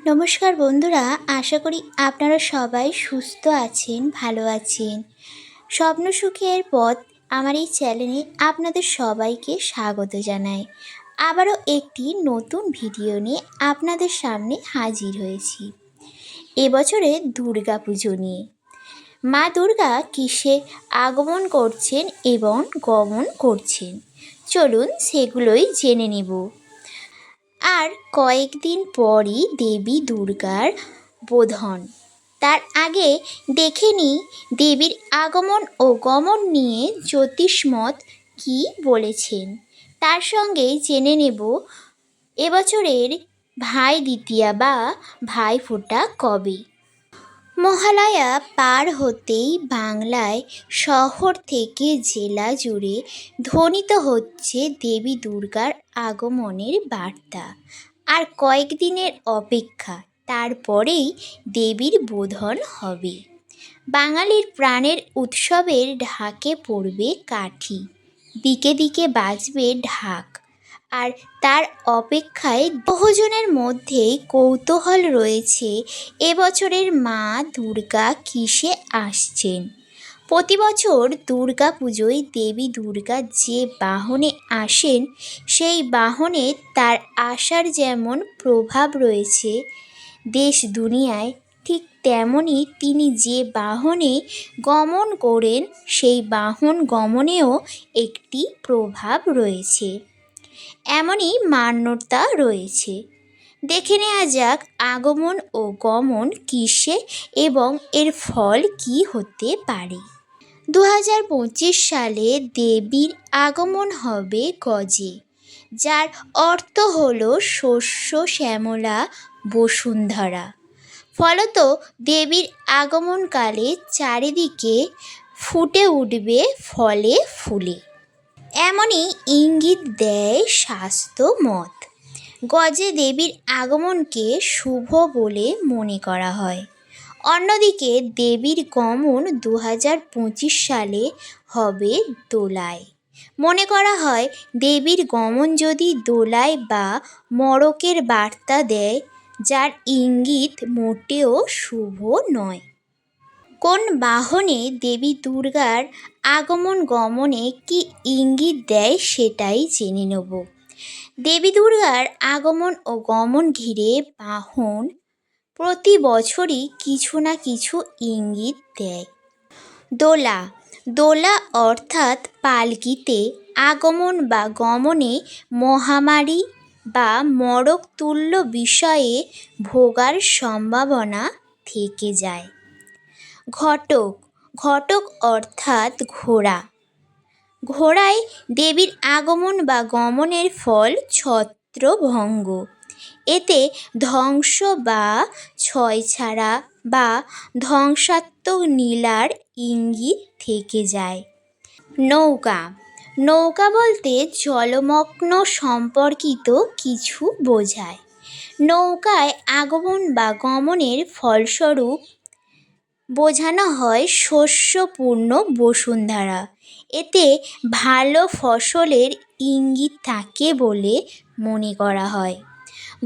নমস্কার বন্ধুরা, আশা করি আপনারা সবাই সুস্থ আছেন, ভালো আছেন। স্বপ্ন সুখের পথ আমার এই চ্যানেলে আপনাদের সবাইকে স্বাগত জানাই। আবারও একটি নতুন ভিডিও নিয়ে আপনাদের সামনে হাজির হয়েছি। এবছরে দুর্গা পুজো নিয়ে। মা দুর্গা কিসে আগমন করছেন এবং গমন করছেন? চলুন সেগুলোই জেনে নেব। আর কয়েকদিন পরই দেবী দুর্গার বোধন। তার আগে দেখে নিই দেবীর আগমন ও গমন নিয়ে জ্যোতিষমত কি বলেছেন। তার সঙ্গে জেনে নেব এবছরের ভাই দ্বিতীয়া বা ভাই ভাইফোঁটা কবে। মহালয়া পার হতেই বাংলায় শহর থেকে জেলা জুড়ে ধ্বনিত হচ্ছে দেবী দুর্গার আগমনের বার্তা। আর কয়েকদিনের অপেক্ষা, তারপরেই দেবীর বোধন হবে। বাঙালির প্রাণের উৎসবের ঢাকে পড়বে কাঠি। দিকে দিকে বাজবে ঢাক। আর তার অপেক্ষায় বহুজনের মধ্যেই কৌতূহল রয়েছে। এবছরের মা দুর্গা কিসে আসছেন? প্রতি বছর দুর্গা পুজোয় দেবী দুর্গা যে বাহনে আসেন, সেই বাহনে তার আসার যেমন প্রভাব রয়েছে দেশ দুনিয়ায়, ঠিক তেমনই তিনি যে বাহনে গমন করেন, সেই বাহন গমনেও একটি প্রভাব রয়েছে। এমনই মান্যতা রয়েছে। দেখে নেওয়া যাক আগমন ও গমন কিসে এবং এর ফল কি হতে পারে। দু হাজার পঁচিশ সালে দেবীর আগমন হবে গজে, যার অর্থ হল শস্য, শ্যামলা, বসুন্ধরা। ফলত দেবীর আগমনকালে চারিদিকে ফুটে উঠবে ফলে ফুলে। এমনই ইঙ্গিত দেয় স্বাস্থ্য মত। গজে দেবীর আগমনকে শুভ বলে মনে করা হয়। অন্যদিকে দেবীর গমন দু হাজার পঁচিশ সালে হবে দোলায়। মনে করা হয়, দেবীর গমন যদি দোলায় বা মড়কের বার্তা দেয়, যার ইঙ্গিত মোটেও শুভ নয়। কোন বাহনে দেবী দুর্গার আগমন গমনে কি ইঙ্গিত দেয় সেটাই জেনে নেব। দেবী দুর্গার আগমন ও গমন ঘিরে বাহন প্রতি বছরই কিছু না কিছু ইঙ্গিত দেয়। দোলা দোলা অর্থাৎ পালকিতে আগমন বা গমনে মহামারী বা মড়ক তুল্য বিষয়ে ভোগার সম্ভাবনা থেকে যায়। ঘটক ঘটক অর্থাৎ ঘোড়া। ঘোড়ায় দেবীর আগমন বা গমনের ফল ছত্রভঙ্গ। এতে ধ্বংস বা ছয়ছাড়া বা ধ্বংসাত্মক নীলার ইঙ্গিত থেকে যায়। নৌকা নৌকা বলতে জলমগ্ন সম্পর্কিত কিছু বোঝায়। নৌকায় আগমন বা গমনের ফলস্বরূপ বোঝানো হয় শস্যপূর্ণ বসুন্ধরা এতে ভালো ফসলের ইঙ্গিত থাকে বলে মনে করা হয়।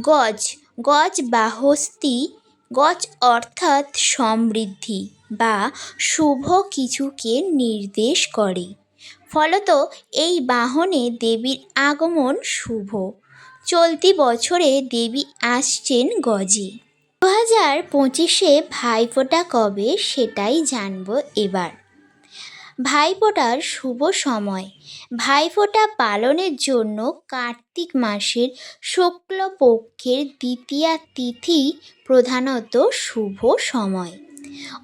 গজ গজ বা হস্তি, গজ অর্থাৎ সমৃদ্ধি বা শুভ কিছুকে নির্দেশ করে। ফলত এই বাহনে দেবীর আগমন শুভ। চলতি বছরে দেবী আসছেন গজে। দু হাজার পঁচিশে ভাইফোঁটা কবে সেটাই জানব এবার। ভাইফোঁটার শুভ সময়। ভাইফোঁটা পালনের জন্য কার্তিক মাসের শুক্লপক্ষের দ্বিতীয়া তিথি প্রধানত শুভ সময়।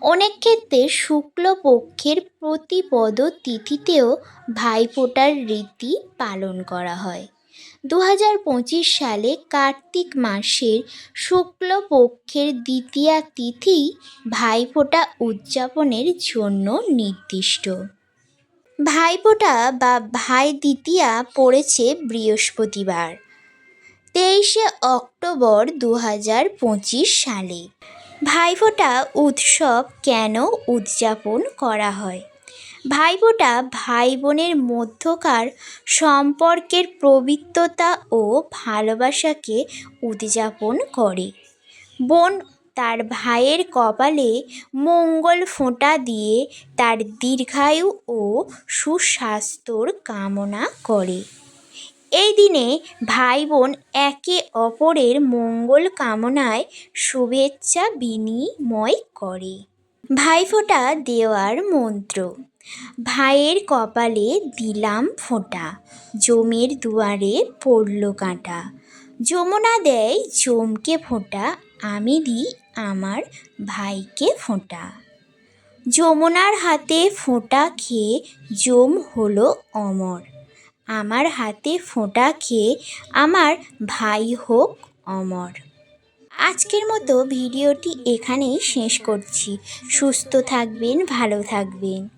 অনেক ক্ষেত্রে শুক্লপক্ষের প্রতিপদ তিথিতেও ভাইফোঁটার রীতি পালন করা হয়। দু হাজার পঁচিশ সালে কার্তিক মাসের শুক্লপক্ষের দ্বিতীয়া তিথি ভাইফোঁটা উদযাপনের জন্য নির্দিষ্ট। ভাইফোঁটা বা ভাই দ্বিতীয়া পড়েছে বৃহস্পতিবার, তেইশে অক্টোবর দু হাজার পঁচিশ সালে। ভাইফোঁটা উৎসব কেন উদযাপন করা হয়? ভাইফোঁটা ভাই বোনের মধ্যকার সম্পর্কের পবিত্রতা ও ভালোবাসাকে উদযাপন করে। বোন তার ভাইয়ের কপালে মঙ্গল ফোঁটা দিয়ে তার দীর্ঘায়ু ও সুস্বাস্থ্যর কামনা করে। এই দিনে ভাই বোন একে অপরের মঙ্গল কামনায় শুভেচ্ছা বিনিময় করে। ভাইফোঁটা দেওয়ার মন্ত্র। ভাইয়ের কপালে দিলাম ফোঁটা, জমের দুয়ারে পড়ল কাঁটা। যমুনা দেয় জমকে ফোঁটা, আমি দিই আমার ভাইকে ফোঁটা। যমুনার হাতে ফোঁটা খেয়ে জম হলো অমর। আমার হাতে ফোঁটা খেয়ে আমার ভাই হোক অমর। আজকের মতো ভিডিওটি এখানেই শেষ করছি। সুস্থ থাকবেন ভালো থাকবেন।